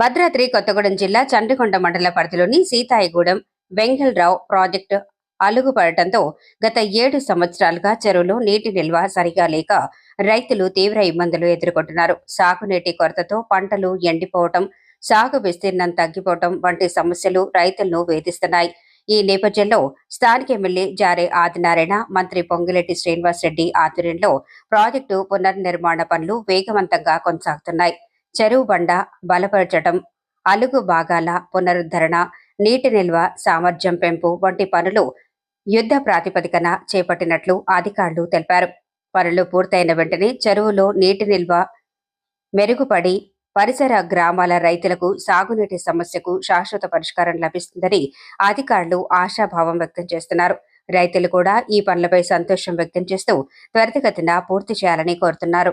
భద్రాద్రి కొత్తగూడెం జిల్లా చండ్రికొండ మండల పరిధిలోని సీతాయిగూడెం వెంగళరావు ప్రాజెక్టు అలుగుపడటంతో గత ఏడు సంవత్సరాలుగా చెరువులో నీటి నిల్వ సరిగా లేక రైతులు తీవ్ర ఇబ్బందులు ఎదుర్కొంటున్నారు. సాగునీటి కొరతతో పంటలు ఎండిపోవటం సాగు విస్తీర్ణం తగ్గిపోవటం వంటి సమస్యలు రైతులను వేధిస్తున్నాయి. ఈ నేపథ్యంలో స్థానిక ఎమ్మెల్యే జారే ఆదినారాయణ మంత్రి పొంగిరెడ్డి శ్రీనివాసరెడ్డి ఆధ్వర్యంలో ప్రాజెక్టు పునర్నిర్మాణ పనులు వేగవంతంగా కొనసాగుతున్నాయి. చెరువు బండ బలపరచడం అలుగు భాగాల పునరుద్ధరణ నీటి నిల్వ సామర్థ్యం పెంపు వంటి పనులు యుద్ధ ప్రాతిపదికన చేపట్టినట్లు అధికారులు తెలిపారు. పనులు పూర్తయిన వెంటనే చెరువులో నీటి నిల్వ మెరుగుపడి పరిసర గ్రామాల రైతులకు సాగునీటి సమస్యకు శాశ్వత పరిష్కారం లభిస్తుందని అధికారులు ఆశాభావం వ్యక్తం చేస్తున్నారు. రైతులు కూడా ఈ పనులపై సంతోషం వ్యక్తం చేస్తూ త్వరితగతిన పూర్తి చేయాలని కోరుతున్నారు.